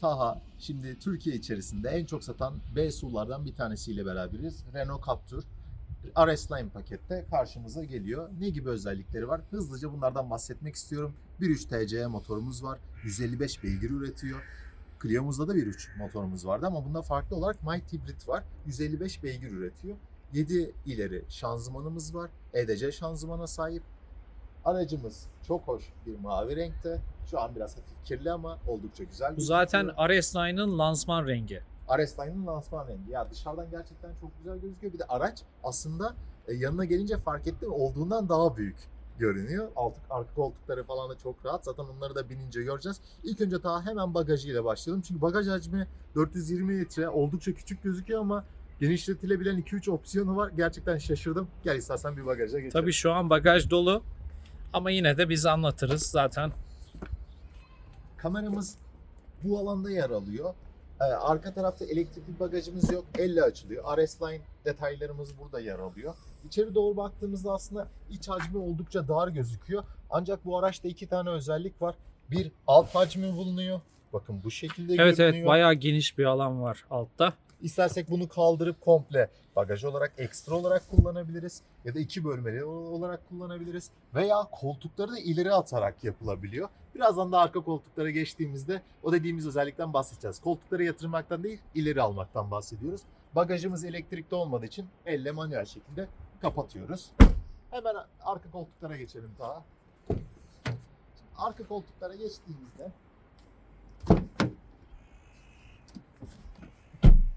Taha şimdi Türkiye içerisinde en çok satan B SUV'lardan bir tanesiyle beraberiz. Renault Captur. RS Line pakette karşımıza geliyor. Ne gibi özellikleri var? Hızlıca bunlardan bahsetmek istiyorum. 1.3 TCE motorumuz var. 155 beygir üretiyor. Clio'muzda da 1.3 motorumuz vardı ama bunda farklı olarak Might Hybrid var. 155 beygir üretiyor. 7 ileri şanzımanımız var. EDC şanzımana sahip. Aracımız çok hoş bir mavi renkte. Şu an biraz hafif kirli ama oldukça güzel. Bu zaten gözüküyor. RS9'ın lansman rengi. RS Line'ın lansman rengi. Ya dışarıdan gerçekten çok güzel gözüküyor. Bir de araç aslında e, yanına gelince fark ettim olduğundan daha büyük görünüyor. Alt, arka koltukları falan da çok rahat. Zaten onları da binince göreceğiz. İlk önce daha hemen bagajıyla başlayalım. Çünkü bagaj hacmi 420 litre. Oldukça küçük gözüküyor ama genişletilebilen 2-3 opsiyonu var. Gerçekten şaşırdım. Gel istersen bir bagaja geçelim. Tabii şu an bagaj dolu ama yine de biz anlatırız zaten. Kameramız bu alanda yer alıyor. Ee, arka tarafta elektrikli bagajımız yok. Elle açılıyor. RS Line detaylarımız burada yer alıyor. İçeri doğru baktığımızda aslında iç hacmi oldukça dar gözüküyor. Ancak bu araçta iki tane özellik var. Bir alt hacmi bulunuyor. Bakın bu şekilde Evet görünüyor. evet bayağı geniş bir alan var altta. İstersek bunu kaldırıp komple bagaj olarak ekstra olarak kullanabiliriz. Ya da iki bölmeli olarak kullanabiliriz. Veya koltukları da ileri atarak yapılabiliyor. Birazdan da arka koltuklara geçtiğimizde o dediğimiz özellikten bahsedeceğiz. Koltukları yatırmaktan değil ileri almaktan bahsediyoruz. Bagajımız elektrikli olmadığı için elle manuel şekilde kapatıyoruz. Hemen arka koltuklara geçelim daha. Arka koltuklara geçtiğimizde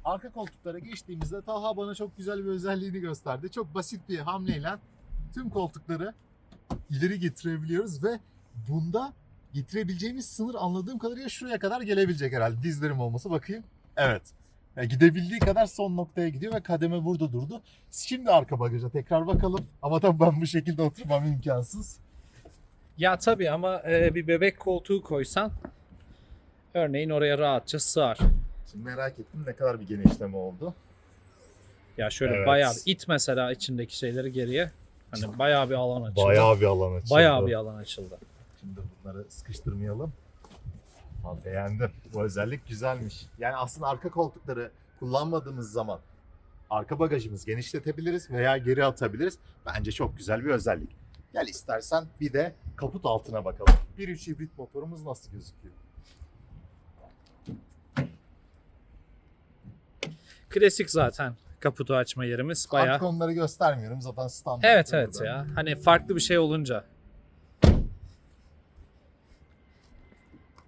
arka koltuklara geçtiğimizde Taha bana çok güzel bir özelliğini gösterdi. Çok basit bir hamleyle tüm koltukları ileri getirebiliyoruz ve bunda getirebileceğimiz sınır anladığım kadarıyla şuraya kadar gelebilecek herhalde. Dizlerim olması bakayım. Evet. Yani gidebildiği kadar son noktaya gidiyor ve kademe burada durdu. Şimdi arka bagaja tekrar bakalım. Ama tabii ben bu şekilde oturmam imkansız. Ya tabii ama e, bir bebek koltuğu koysan örneğin oraya rahatça sığar. Şimdi merak ettim ne kadar bir genişleme oldu. Ya şöyle Evet. bayağı it mesela içindeki şeyleri geriye. Hani bayağı bir alan açıldı. Bayağı bir alan açıldı. Bayağı bir alan açıldı. Şimdi bunları sıkıştırmayalım. Ama beğendim. Bu özellik güzelmiş. Yani aslında arka koltukları kullanmadığımız zaman arka bagajımız genişletebiliriz veya geri atabiliriz. Bence çok güzel bir özellik. Gel istersen bir de kaput altına bakalım. 1.3 hibrit motorumuz nasıl gözüküyor? Klasik zaten kaputu açma yerimiz bayağı. Artık onları göstermiyorum zaten standart. Evet evet burada. ya. Hani farklı bir şey olunca.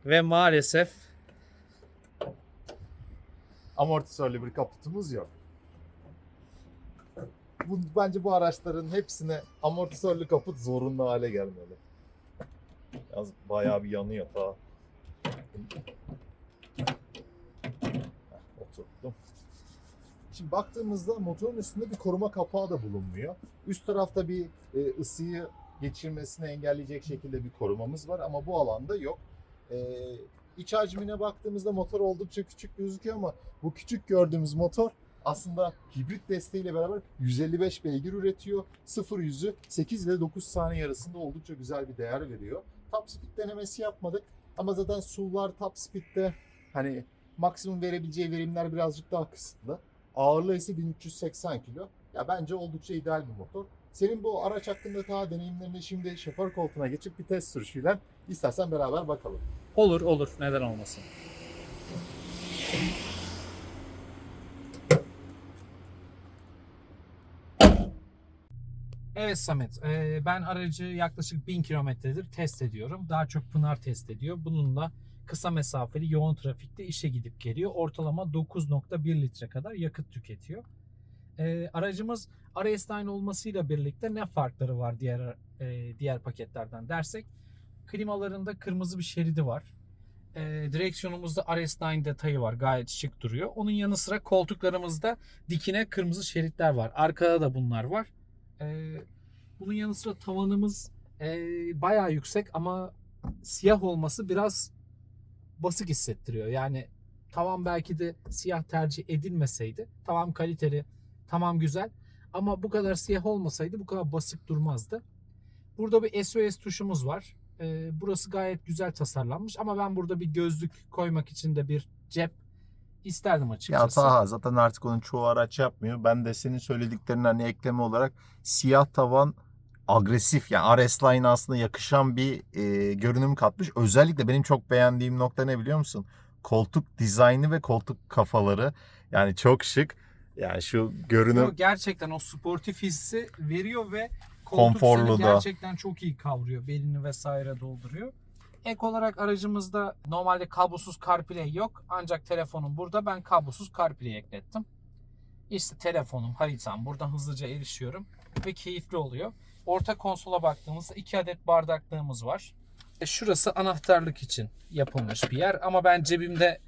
Ve maalesef amortisörlü bir kaputumuz yok. Bu, bence bu araçların hepsine amortisörlü kaput zorunlu hale gelmeli. Yalnız bayağı bir yanıyor ta. Şimdi baktığımızda motorun üstünde bir koruma kapağı da bulunmuyor. Üst tarafta bir e, ısıyı geçirmesini engelleyecek şekilde bir korumamız var ama bu alanda yok. E, iç hacmine baktığımızda motor oldukça küçük gözüküyor ama bu küçük gördüğümüz motor aslında hibrit desteğiyle beraber 155 beygir üretiyor. 0 yüzü 8 ile 9 saniye arasında oldukça güzel bir değer veriyor. Top speed denemesi yapmadık ama zaten SUV'lar top speed'de hani maksimum verebileceği verimler birazcık daha kısıtlı. Ağırlığı ise 1380 kilo. Ya bence oldukça ideal bir motor. Senin bu araç hakkında daha deneyimlerini şimdi şoför koltuğuna geçip bir test sürüşüyle istersen beraber bakalım. olur olur neden olmasın. Evet Samet, e, ben aracı yaklaşık 1000 kilometredir test ediyorum. Daha çok Pınar test ediyor. Bununla kısa mesafeli yoğun trafikte işe gidip geliyor. Ortalama 9.1 litre kadar yakıt tüketiyor. E, aracımız RS9 olmasıyla birlikte ne farkları var diğer e, diğer paketlerden dersek klimalarında kırmızı bir şeridi var. E, direksiyonumuzda RS9 detayı var. Gayet şık duruyor. Onun yanı sıra koltuklarımızda dikine kırmızı şeritler var. Arkada da bunlar var. E, bunun yanı sıra tavanımız e, bayağı yüksek ama siyah olması biraz basık hissettiriyor. Yani tavan belki de siyah tercih edilmeseydi tamam kaliteli, tamam güzel ama bu kadar siyah olmasaydı bu kadar basık durmazdı. Burada bir SOS tuşumuz var. Ee, burası gayet güzel tasarlanmış ama ben burada bir gözlük koymak için de bir cep isterdim Ya açıkçası. Taha zaten artık onun çoğu araç yapmıyor. Ben de senin söylediklerinden hani ekleme olarak siyah tavan agresif yani RS Line aslında yakışan bir e, görünüm katmış. Özellikle benim çok beğendiğim nokta ne biliyor musun? Koltuk dizaynı ve koltuk kafaları. Yani çok şık. Yani şu görünüm Yo, gerçekten o sportif hissi veriyor ve koltuk Konforlu seni da. gerçekten çok iyi kavruyor. Belini vesaire dolduruyor. Ek olarak aracımızda normalde kablosuz CarPlay yok. Ancak telefonum burada. Ben kablosuz CarPlay eklettim. İşte telefonum, haritam. Buradan hızlıca erişiyorum. Ve keyifli oluyor. Orta konsola baktığımızda iki adet bardaklığımız var. E, Şurası anahtarlık için yapılmış bir yer. Ama ben cebimde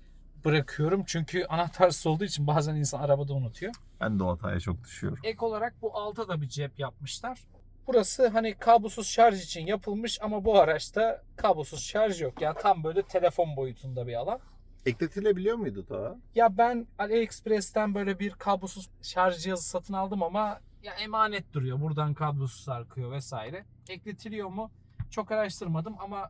bırakıyorum. Çünkü anahtarsız olduğu için bazen insan arabada unutuyor. ben de o hataya çok düşüyorum. Ek olarak bu alta da bir cep yapmışlar. Burası hani kablosuz şarj için yapılmış ama bu araçta kablosuz şarj yok. Yani tam böyle telefon boyutunda bir alan. Ekletilebiliyor muydu Taha? Ya ben AliExpress'ten böyle bir kablosuz şarj cihazı satın aldım ama ya emanet duruyor. Buradan kablosuz sarkıyor vesaire. Ekletiliyor mu? Çok araştırmadım ama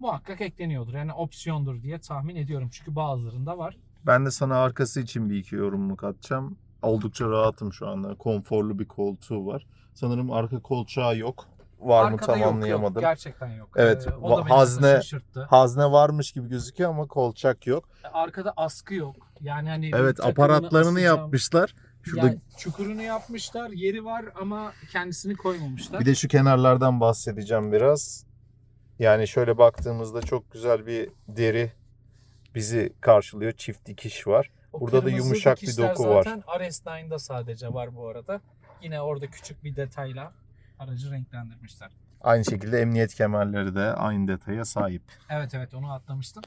muhakkak ekleniyordur. Yani opsiyondur diye tahmin ediyorum. Çünkü bazılarında var. Ben de sana arkası için bir iki yorumluk atacağım. Oldukça rahatım şu anda. Konforlu bir koltuğu var. Sanırım arka kolçağı yok. Var mı Arkada yok, yok. tamamlayamadım. Gerçekten yok. Evet, Ee, o da hazne-. Hazne varmış gibi gözüküyor ama kolçak yok. Arkada askı yok. Yani hani Evet aparatlarını asacağım. yapmışlar. Şurada Yani çukurunu yapmışlar. Yeri var ama kendisini koymamışlar. bir de şu kenarlardan bahsedeceğim biraz. Yani şöyle baktığımızda çok güzel bir deri bizi karşılıyor. Çift dikiş var. O burada da kırmızı yumuşak bir dikişler doku var. Zaten RS9'da sadece var bu arada. Yine orada küçük bir detayla aracı renklendirmişler. Aynı şekilde emniyet kemerleri de aynı detaya sahip. Evet evet onu atlamıştım.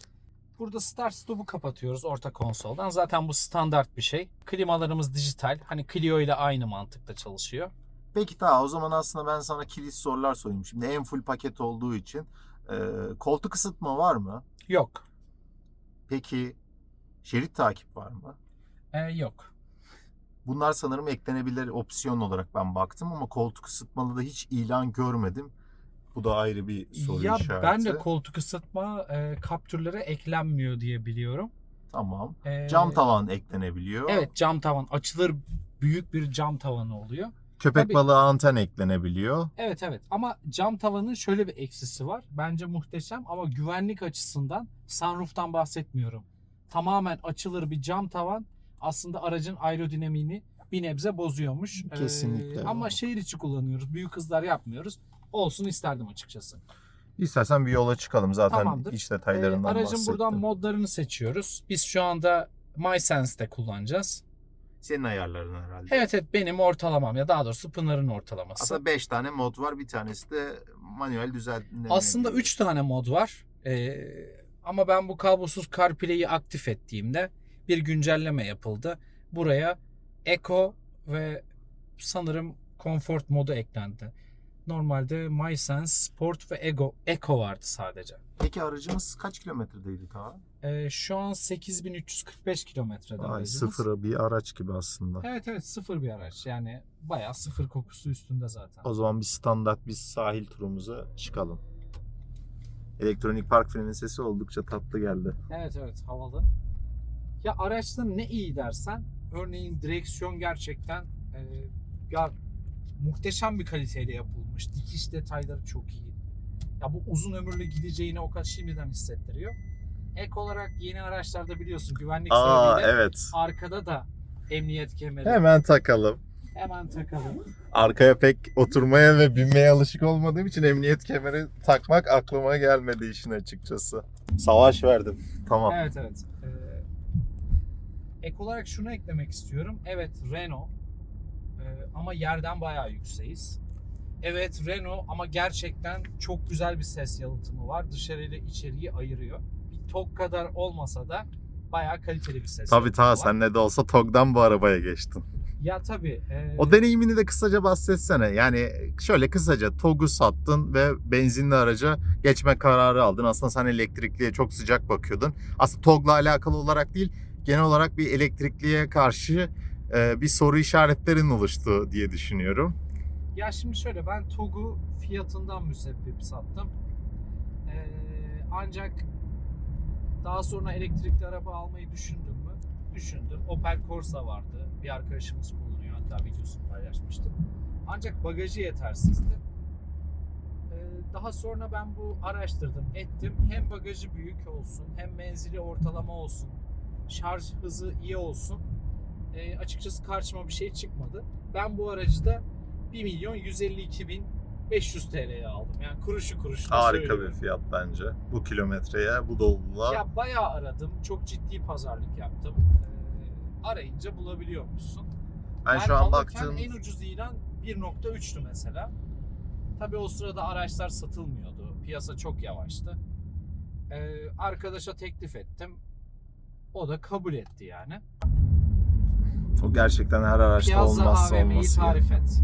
Burada start stop'u kapatıyoruz orta konsoldan. Zaten bu standart bir şey. Klimalarımız dijital. Hani Clio ile aynı mantıkta çalışıyor. Peki daha o zaman aslında ben sana kilit sorular sorayım. Şimdi en full paket olduğu için e, koltuk ısıtma var mı? Yok. Peki şerit takip var mı? Ee, yok. Bunlar sanırım eklenebilir opsiyon olarak ben baktım ama koltuk ısıtmalı da hiç ilan görmedim. Bu da ayrı bir soru ya işareti. ben de koltuk ısıtma e, kaptürlere eklenmiyor diye biliyorum. Tamam. Ee, Cam tavan eklenebiliyor. Evet cam tavan açılır büyük bir cam tavanı oluyor. Köpek Tabii. balığı anten eklenebiliyor. Evet evet ama cam tavanın şöyle bir eksisi var. Bence muhteşem ama güvenlik açısından sunroof'tan bahsetmiyorum. Tamamen açılır bir cam tavan aslında aracın aerodinamiğini bir nebze bozuyormuş. Ee, Kesinlikle. ama şehir içi kullanıyoruz. Büyük hızlar yapmıyoruz. Olsun isterdim açıkçası. İstersen bir yola çıkalım zaten Tamamdır. iç Ee, detaylarından aracın bahsettim. buradan modlarını seçiyoruz. Biz şu anda MySense'de kullanacağız. Senin ayarların herhalde. Evet evet benim ortalamam ya daha doğrusu Pınar'ın ortalaması. Aslında 5 tane mod var. Bir tanesi de manuel düzenleme. Aslında 3 tane mod var. Ee, ama ben bu kablosuz CarPlay'i aktif ettiğimde bir güncelleme yapıldı. Buraya Eco ve sanırım Comfort modu eklendi. Normalde MySense, Sport ve Ego, Eco vardı sadece. Peki aracımız kaç kilometredeydi ta? Ee, şu an 8345 kilometrede Ay, aracımız. sıfıra bir araç gibi aslında. Evet evet sıfır bir araç. Yani bayağı sıfır kokusu üstünde zaten. O zaman bir standart bir sahil turumuza çıkalım. Elektronik park frenin sesi oldukça tatlı geldi. Evet evet havalı. Ya araçta ne iyi dersen örneğin direksiyon gerçekten e, ya muhteşem bir kaliteyle yapılmış. Dikiş detayları çok iyi. Ya bu uzun ömürlü gideceğini o kadar şimdiden hissettiriyor. Ek olarak yeni araçlarda biliyorsun güvenlik Aa sebebiyle evet. arkada da emniyet kemeri Hemen takalım. hemen takalım. Arkaya pek oturmaya ve binmeye alışık olmadığım için emniyet kemeri takmak aklıma gelmedi işin açıkçası. Savaş verdim. Tamam. Evet evet. Ee, ek olarak şunu eklemek istiyorum. Evet Renault ama yerden bayağı yükseğiz. Evet Renault ama gerçekten çok güzel bir ses yalıtımı var. Dışarıyla içeriği ayırıyor. Bir TOG kadar olmasa da bayağı kaliteli bir ses Tabii ta var. sen ne de olsa TOG'dan bu arabaya geçtin. Ya tabii. e, O deneyimini de kısaca bahsetsene. Yani şöyle kısaca TOG'u sattın ve benzinli araca geçme kararı aldın. Aslında sen elektrikliye çok sıcak bakıyordun. Aslında TOG'la alakalı olarak değil, genel olarak bir elektrikliye karşı bir soru işaretlerin oluştu diye düşünüyorum. Ya şimdi şöyle ben TOG'u fiyatından müsebbip sattım. Ee, ancak daha sonra elektrikli araba almayı düşündüm mü? Düşündüm. Opel Corsa vardı. Bir arkadaşımız kullanıyor. Hatta videosunu paylaşmıştım. Ancak bagajı yetersizdi. Ee, daha sonra ben bu araştırdım, ettim. Hem bagajı büyük olsun, hem menzili ortalama olsun, şarj hızı iyi olsun. Ee, açıkçası karşıma bir şey çıkmadı. Ben bu aracı da 1 milyon 152 bin 500 TL'ye aldım. Yani kuruşu kuruşuna Harika bir fiyat bence. Bu kilometreye, bu doluluğa. Ya bayağı aradım. Çok ciddi pazarlık yaptım. Ee, arayınca bulabiliyormuşsun. ben şu an baktığım en ucuz ilan 1.3'tü mesela. Tabii o sırada araçlar satılmıyordu. Piyasa çok yavaştı. Ee, arkadaşa teklif ettim. O da kabul etti yani. O gerçekten her araçta Piazza olmazsa AVM'yi olması. tarif et.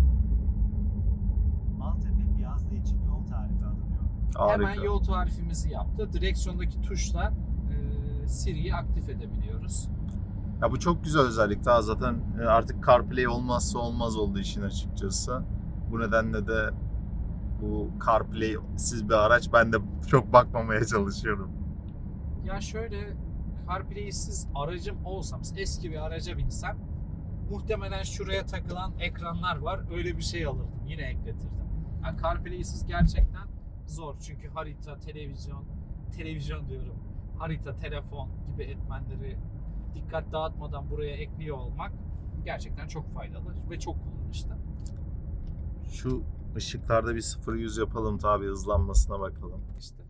Maltepe Piyazda için yol tarifi alınıyor. Harika. Hemen yol tarifimizi yaptı. Direksiyondaki tuşla e, Siri'yi aktif edebiliyoruz. Ya bu çok güzel özellik daha zaten e, artık CarPlay olmazsa olmaz oldu işin açıkçası. Bu nedenle de bu CarPlay siz bir araç ben de çok bakmamaya çalışıyorum. Ya şöyle CarPlay'siz aracım olsam, eski bir araca binsem muhtemelen şuraya takılan ekranlar var. Öyle bir şey alırdım. Yine ekletirdim. Yani CarPlay'siz gerçekten zor. Çünkü harita, televizyon, televizyon diyorum. Harita, telefon gibi etmenleri dikkat dağıtmadan buraya ekliyor olmak gerçekten çok faydalı ve çok kullanışlı. Şu ışıklarda bir 0-100 yapalım tabi hızlanmasına bakalım. İşte.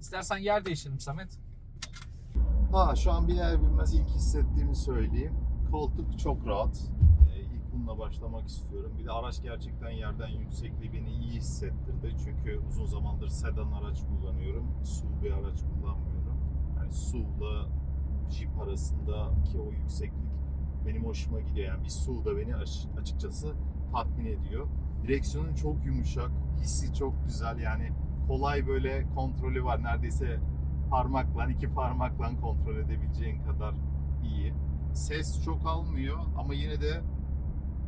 İstersen yer değiştirelim Samet. Ha şu an biner binmez ilk hissettiğimi söyleyeyim. Koltuk çok rahat. Ee, ilk bununla başlamak istiyorum. Bir de araç gerçekten yerden yüksekliği beni iyi hissettirdi. Çünkü uzun zamandır sedan araç kullanıyorum. SUV bir araç kullanmıyorum. Yani SUV'la Jeep arasındaki o yükseklik benim hoşuma gidiyor. Yani bir SUV da beni açıkçası tatmin ediyor. Direksiyonun çok yumuşak, hissi çok güzel. Yani kolay böyle kontrolü var. Neredeyse parmakla, iki parmakla kontrol edebileceğin kadar. Ses çok almıyor ama yine de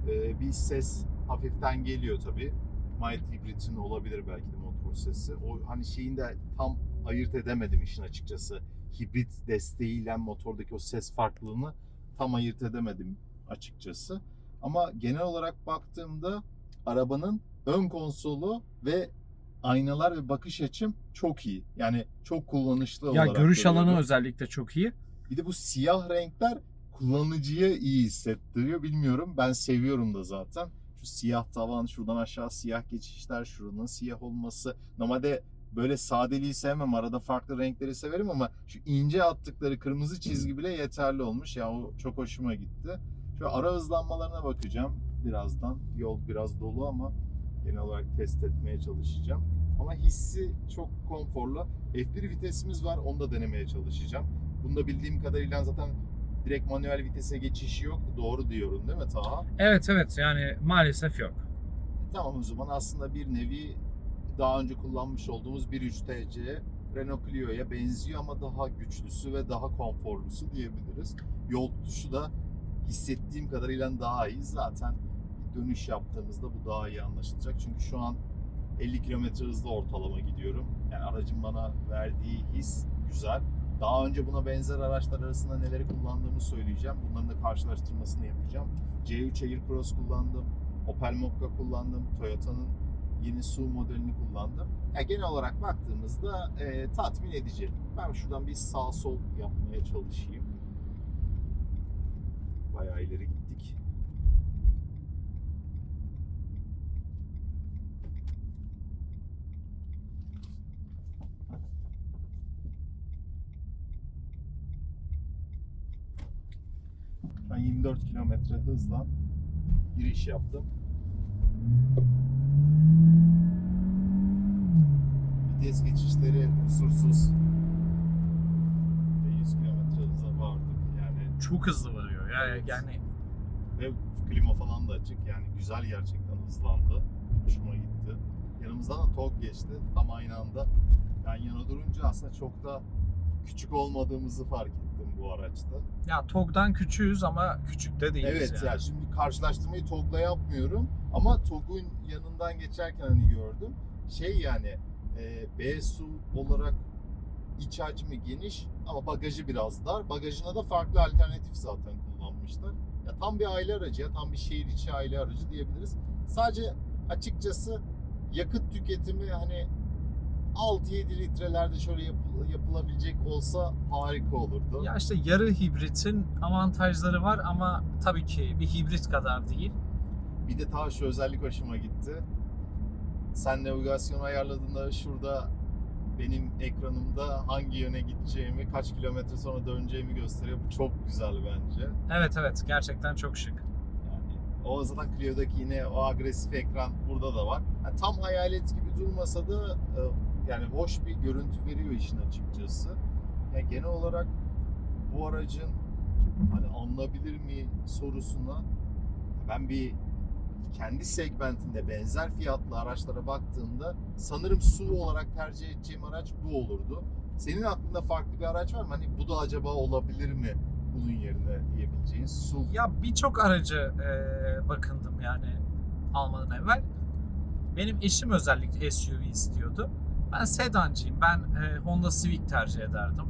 e, bir ses hafiften geliyor tabii. Mild Hybrid'in olabilir belki de motor sesi. O hani şeyin de tam ayırt edemedim işin açıkçası. Hibrit desteğiyle motordaki o ses farklılığını tam ayırt edemedim açıkçası. Ama genel olarak baktığımda arabanın ön konsolu ve aynalar ve bakış açım çok iyi. Yani çok kullanışlı Ya olarak görüş alanı özellikle çok iyi. Bir de bu siyah renkler kullanıcıya iyi hissettiriyor. Bilmiyorum. Ben seviyorum da zaten. Şu siyah tavan, şuradan aşağı siyah geçişler, şuranın siyah olması. Normalde böyle sadeliği sevmem. Arada farklı renkleri severim ama şu ince attıkları kırmızı çizgi bile yeterli olmuş. Ya o çok hoşuma gitti. Şu ara hızlanmalarına bakacağım birazdan. Yol biraz dolu ama genel olarak test etmeye çalışacağım. Ama hissi çok konforlu. F1 vitesimiz var. Onu da denemeye çalışacağım. Bunda bildiğim kadarıyla zaten direkt manuel vitese geçişi yok. Doğru diyorum değil mi Taha? Evet evet yani maalesef yok. Tamam o zaman aslında bir nevi daha önce kullanmış olduğumuz 1.3 TC Renault Clio'ya benziyor ama daha güçlüsü ve daha konforlusu diyebiliriz. Yol tutuşu da hissettiğim kadarıyla daha iyi. Zaten dönüş yaptığımızda bu daha iyi anlaşılacak. Çünkü şu an 50 km hızla ortalama gidiyorum. Yani aracın bana verdiği his güzel. Daha önce buna benzer araçlar arasında neleri kullandığımı söyleyeceğim. Bunların da karşılaştırmasını yapacağım. C3 Aircross kullandım. Opel Mokka kullandım. Toyota'nın yeni SUV modelini kullandım. Ya genel olarak baktığımızda e, tatmin edici. Ben şuradan bir sağ sol yapmaya çalışayım. Bayağı ileri Ben 24 kilometre hızla giriş yaptım. Vites geçişleri kusursuz. Ve 100 kilometre hıza vardık. Yani Çok hızlı varıyor. Yani, Evet. yani ve klima falan da açık. Yani güzel gerçekten hızlandı. Hoşuma gitti. Yanımızdan da TOG geçti. Tam aynı anda. Ben yana durunca aslında çok da küçük olmadığımızı fark ettim bu araçta. ya TOG'dan küçüğüz ama küçük de değiliz Evet yani. yani şimdi karşılaştırmayı TOG'la yapmıyorum Ama TOG'un yanından geçerken hani gördüm. Şey yani e, B su olarak iç hacmi geniş ama bagajı biraz dar. Bagajına da farklı alternatif zaten kullanmışlar. Ya tam bir aile aracı ya tam bir şehir içi aile aracı diyebiliriz. Sadece açıkçası yakıt tüketimi hani 6-7 litrelerde şöyle yapı- yapılabilecek olsa harika olurdu. Ya işte yarı hibritin avantajları var ama tabii ki bir hibrit kadar değil. Bir de ta şu özellik hoşuma gitti. Sen navigasyonu ayarladığında şurada benim ekranımda hangi yöne gideceğimi, kaç kilometre sonra döneceğimi gösteriyor. Bu çok güzel bence. Evet evet gerçekten çok şık. Yani o zaten Clio'daki yine o agresif ekran burada da var. Yani tam hayalet gibi durmasa da e, yani hoş bir görüntü veriyor işin açıkçası. Yani genel olarak bu aracın hani alınabilir mi sorusuna ben bir kendi segmentinde benzer fiyatlı araçlara baktığımda sanırım SUV olarak tercih edeceğim araç bu olurdu. Senin aklında farklı bir araç var mı? Hani bu da acaba olabilir mi bunun yerine diyebileceğin SUV Ya birçok aracı e, bakındım yani almadan evvel. Benim eşim özellikle SUV istiyordu. Ben sedancıyım. Ben e, Honda Civic tercih ederdim.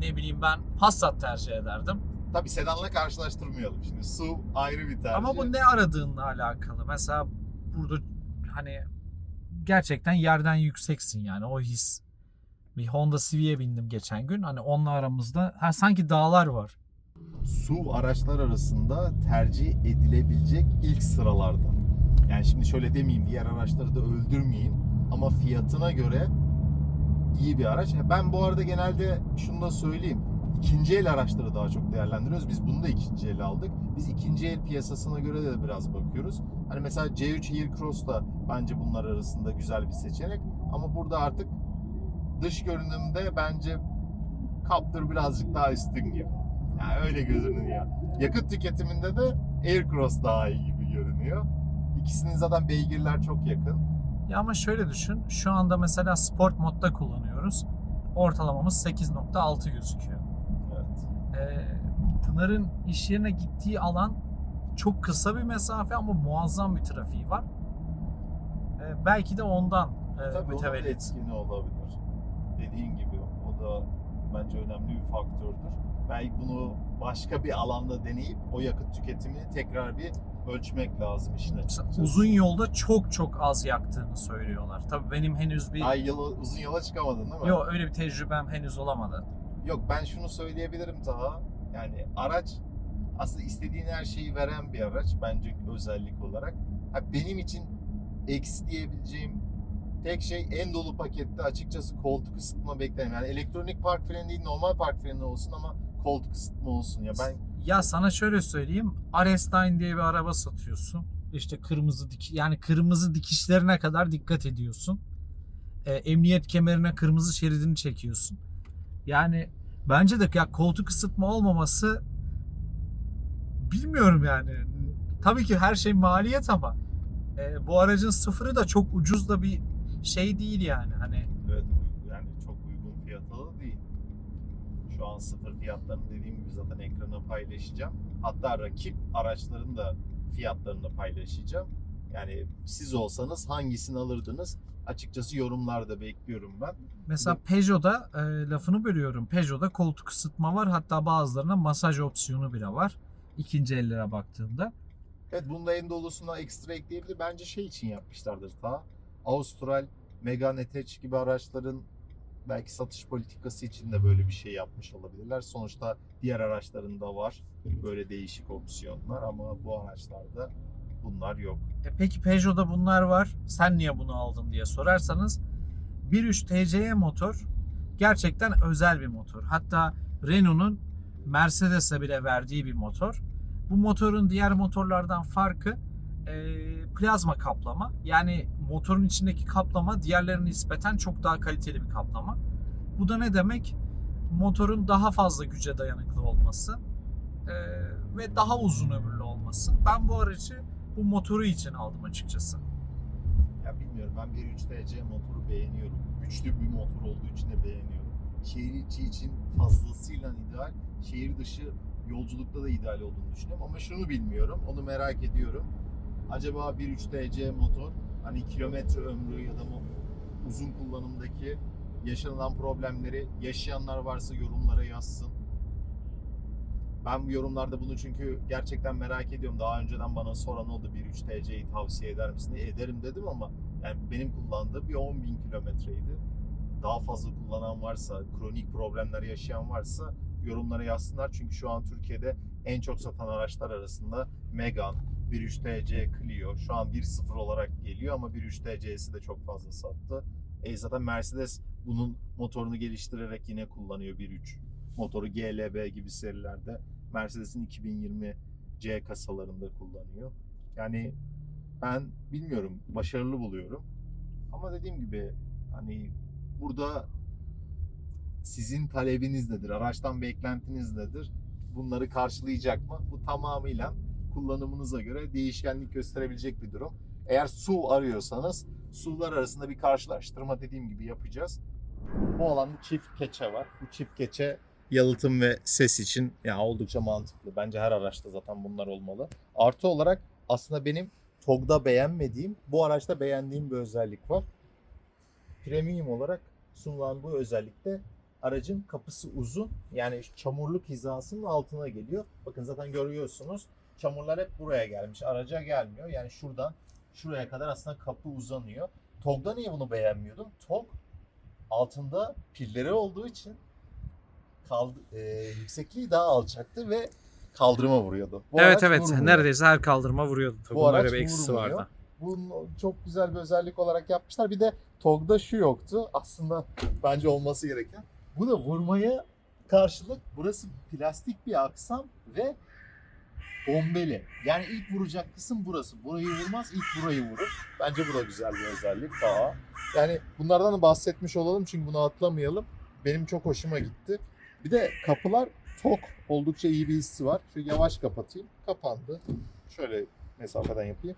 Ne bileyim ben Passat tercih ederdim. Tabii sedanla karşılaştırmayalım şimdi. SUV ayrı bir tercih. Ama bu ne aradığınla alakalı. Mesela burada hani gerçekten yerden yükseksin yani o his. Bir Honda Civic'e bindim geçen gün. Hani onunla aramızda ha, sanki dağlar var. SUV araçlar arasında tercih edilebilecek ilk sıralarda. Yani şimdi şöyle demeyeyim diğer araçları da öldürmeyeyim ama fiyatına göre iyi bir araç. Ben bu arada genelde şunu da söyleyeyim. İkinci el araçları daha çok değerlendiriyoruz. Biz bunu da ikinci el aldık. Biz ikinci el piyasasına göre de biraz bakıyoruz. Hani mesela C3 Aircross da bence bunlar arasında güzel bir seçenek. Ama burada artık dış görünümde bence Captur birazcık daha üstün gibi. Yani öyle görünüyor. Yakıt tüketiminde de Aircross daha iyi gibi görünüyor. İkisinin zaten beygirler çok yakın. Ya ama şöyle düşün. Şu anda mesela sport modda kullanıyoruz. Ortalamamız 8.6 gözüküyor. Evet. Ee, Pınar'ın iş yerine gittiği alan çok kısa bir mesafe ama muazzam bir trafiği var. Ee, belki de ondan e, Tabii mütevellit. etkini olabilir. Dediğin gibi o da bence önemli bir faktördür. Belki bunu başka bir alanda deneyip o yakıt tüketimini tekrar bir ölçmek lazım işin açıkçası. uzun yolda çok çok az yaktığını söylüyorlar. Tabii benim henüz bir Ay yılı, uzun yola çıkamadın değil mi? Yok öyle bir tecrübem henüz olamadı. Yok ben şunu söyleyebilirim Taha. Yani araç aslında istediğin her şeyi veren bir araç bence özellik olarak. Ha, benim için eksi diyebileceğim tek şey en dolu pakette açıkçası koltuk ısıtma beklerim. Yani elektronik park freni değil normal park freni olsun ama koltuk ısıtma olsun. Ya ben Ya sana şöyle söyleyeyim. Arestine diye bir araba satıyorsun. İşte kırmızı dik yani kırmızı dikişlerine kadar dikkat ediyorsun. Ee, emniyet kemerine kırmızı şeridini çekiyorsun. Yani bence de ya koltuk ısıtma olmaması bilmiyorum yani. Tabii ki her şey maliyet ama e, bu aracın sıfırı da çok ucuz da bir şey değil yani. Hani evet yani çok uygun fiyatlı da değil. Şu an sıfır fiyatlarını dediğim gibi zaten ekrana paylaşacağım. Hatta rakip araçların da fiyatlarını da paylaşacağım. Yani siz olsanız hangisini alırdınız? Açıkçası yorumlarda bekliyorum ben. Mesela Peugeot'da e, lafını bölüyorum. Peugeot'da koltuk ısıtma var. Hatta bazılarına masaj opsiyonu bile var. İkinci ellere baktığımda. Evet bunun da en dolusuna ekstra ekleyebilir. Bence şey için yapmışlardır ta. Austral, Megane Attach gibi araçların belki satış politikası için de böyle bir şey yapmış olabilirler. Sonuçta diğer araçlarında var böyle değişik opsiyonlar ama bu araçlarda bunlar yok. E peki Peugeot'da bunlar var. Sen niye bunu aldın diye sorarsanız 1.3 TCE motor gerçekten özel bir motor. Hatta Renault'un Mercedes'e bile verdiği bir motor. Bu motorun diğer motorlardan farkı e, plazma kaplama. Yani motorun içindeki kaplama diğerlerine nispeten çok daha kaliteli bir kaplama. Bu da ne demek? Motorun daha fazla güce dayanıklı olması e, ve daha uzun ömürlü olması. Ben bu aracı bu motoru için aldım açıkçası. Ya bilmiyorum ben 1.3 TC motoru beğeniyorum. Güçlü bir motor olduğu için de beğeniyorum. Şehir içi için fazlasıyla ideal. Şehir dışı yolculukta da ideal olduğunu düşünüyorum. Ama şunu bilmiyorum, onu merak ediyorum. Acaba 1.3 TC motor hani kilometre ömrü ya da uzun kullanımdaki yaşanılan problemleri yaşayanlar varsa yorumlara yazsın. Ben yorumlarda bunu çünkü gerçekten merak ediyorum. Daha önceden bana soran oldu 1.3 TC'yi tavsiye eder misin? diye. Ederim dedim ama yani benim kullandığım bir 10.000 kilometreydi. Daha fazla kullanan varsa, kronik problemler yaşayan varsa yorumlara yazsınlar. Çünkü şu an Türkiye'de en çok satan araçlar arasında Megane, 1.3 TC Clio şu an 1.0 olarak geliyor ama 1.3 TC'si de çok fazla sattı. E zaten Mercedes bunun motorunu geliştirerek yine kullanıyor 1.3 motoru GLB gibi serilerde. Mercedes'in 2020 C kasalarında kullanıyor. Yani ben bilmiyorum başarılı buluyorum. Ama dediğim gibi hani burada sizin talebiniz nedir? Araçtan beklentiniz nedir? Bunları karşılayacak mı? Bu tamamıyla kullanımınıza göre değişkenlik gösterebilecek bir durum. Eğer su arıyorsanız sular arasında bir karşılaştırma dediğim gibi yapacağız. Bu alanda çift keçe var. Bu çift keçe yalıtım ve ses için ya oldukça mantıklı. Bence her araçta zaten bunlar olmalı. Artı olarak aslında benim TOG'da beğenmediğim, bu araçta beğendiğim bir özellik var. Premium olarak sunulan bu özellikte aracın kapısı uzun. Yani çamurluk hizasının altına geliyor. Bakın zaten görüyorsunuz. Çamurlar hep buraya gelmiş. Araca gelmiyor. Yani şuradan şuraya kadar aslında kapı uzanıyor. TOG'da niye bunu beğenmiyordum? TOG altında pilleri olduğu için kaldı, e, yüksekliği daha alçaktı ve kaldırıma vuruyordu. Bu evet evet neredeyse her kaldırıma vuruyordu. Tabii Bu araç bir eksisi vardı. Bunun çok güzel bir özellik olarak yapmışlar. Bir de TOG'da şu yoktu. Aslında bence olması gereken. Bu da vurmaya karşılık burası plastik bir aksam ve bombeli. Yani ilk vuracak kısım burası. Burayı vurmaz, ilk burayı vurur. Bence bu da güzel bir özellik daha. Yani bunlardan da bahsetmiş olalım çünkü bunu atlamayalım. Benim çok hoşuma gitti. Bir de kapılar tok oldukça iyi bir hissi var. Şu yavaş kapatayım. Kapandı. Şöyle mesafeden yapayım.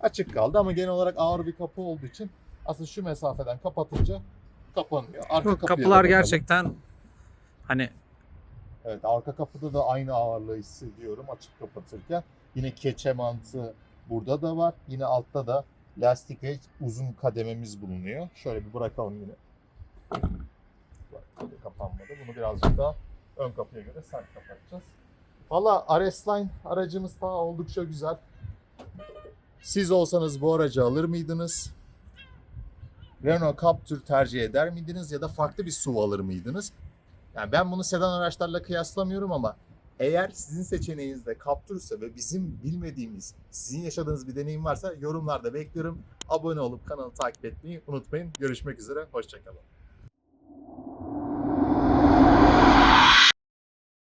Açık kaldı ama genel olarak ağır bir kapı olduğu için aslında şu mesafeden kapatınca kapanıyor. Arka Yok, kapılar gerçekten hani Evet arka kapıda da aynı ağırlığı hissediyorum açık kapatırken. Yine keçe mantığı burada da var. Yine altta da lastik ve uzun kadememiz bulunuyor. Şöyle bir bırakalım yine. Bak kapanmadı. Bunu birazcık daha ön kapıya göre sert kapatacağız. Valla RS-Line aracımız daha oldukça güzel. Siz olsanız bu aracı alır mıydınız? Renault Captur tercih eder miydiniz ya da farklı bir SUV alır mıydınız? Yani ben bunu sedan araçlarla kıyaslamıyorum ama eğer sizin seçeneğinizde Captur'sa ve bizim bilmediğimiz, sizin yaşadığınız bir deneyim varsa yorumlarda bekliyorum. Abone olup kanalı takip etmeyi unutmayın. Görüşmek üzere, hoşçakalın.